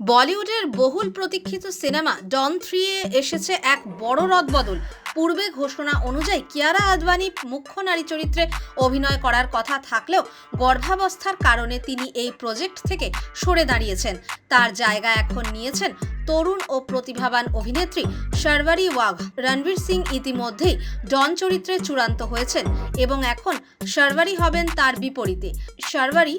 বলিউডের বহুল প্রতীক্ষিত সিনেমা ডন থ্রি এ এসেছে এক বড় রদবদল। পূর্বে ঘোষণা অনুযায়ী কিয়ারা আদবানি মুখ্য নারী চরিত্রে অভিনয় করার কথা থাকলেও গর্ভাবস্থার কারণে তিনি এই প্রজেক্ট থেকে সরে দাঁড়িয়েছেন। তার জায়গা এখন নিয়েছেন তরুণ ও প্রতিভাবান অভিনেত্রী শারবারি ওয়াঘ। রণবীর সিং ইতিমধ্যেই ডন চরিত্রে চূড়ান্ত হয়েছেন এবং এখন শারবারি হবেন তার বিপরীতে। শারবারি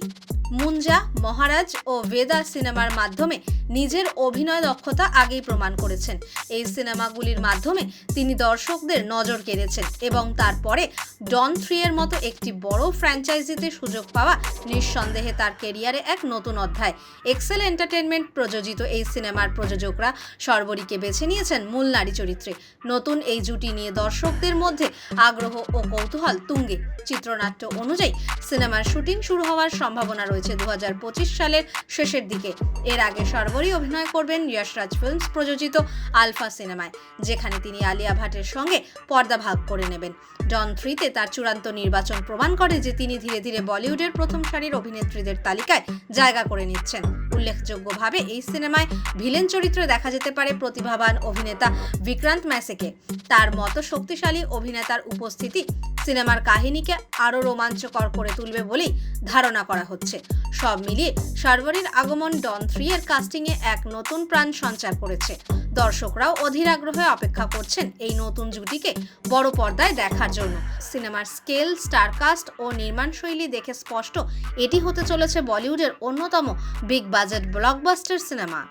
মুঞ্জা মহারাজ ও বেদা সিনেমার মাধ্যমে নিজের অভিনয় দক্ষতা আগেই প্রমাণ করেছেন। এই সিনেমাগুলির মাধ্যমে তিনি দর্শকদের নজর কেড়েছেন এবং তারপরে ডন থ্রি এর মতো একটি বড় ফ্র্যাঞ্চাইজিতে সুযোগ পাওয়া নিঃসন্দেহে তার কেরিয়ারে এক নতুন অধ্যায়। এক্সেল এন্টারটেনমেন্ট প্রযোজিত এই সিনেমার প্রযোজকরা সর্বরীকে বেছে নিয়েছেন মূল নারী চরিত্রে। নতুন এই জুটি নিয়ে দর্শকদের মধ্যে আগ্রহ ও কৌতূহল তুঙ্গে। চিত্রনাট্য অনুযায়ী সিনেমার শুটিং শুরু হওয়ার সম্ভাবনা রয়েছে। দু সালের শেষের দিকে। এর আগে সর্বরী অভিনয় করবেন যশরাজ ফিল্মস প্রযোজিত আলফা সিনেমায়, যেখানে তিনি আলিয়া ভাটের সঙ্গে পর্দা ভাগ করে নেবেন। ডন থ্রিতে তার চূড়ান্ত নির্বাচন প্রমাণ করে যে তিনি ধীরে ধীরে বলিউডের প্রথম সারির অভিনেত্রীদের তালিকায় জায়গা করে নিচ্ছেন। উল্লেখযোগ্যভাবে এই সিনেমায় ভিলেন চরিত্রে দেখা যেতে পারে প্রতিভাবান অভিনেতা বিক্রান্ত ম্যাসেকে। তার মতো শক্তিশালী অভিনেতার উপস্থিতি সিনেমার কাহিনীকে আরও রোমাঞ্চকর করে তুলবে বলেই ধারণা করা হচ্ছে। সব মিলিয়ে শারবরীর আগমন ডন থ্রি এর কাস্টিংয়ে এক নতুন প্রাণ সঞ্চার করেছে। দর্শকরাও অধীর আগ্রহে অপেক্ষা করছেন এই নতুন জুটিকে বড় পর্দায় দেখার জন্য। সিনেমার স্কেল, স্টারকাস্ট ও নির্মাণ শৈলী দেখে স্পষ্ট এটি হতে চলেছে বলিউডের অন্যতম বিগ বাজেট ব্লকবাস্টার সিনেমা।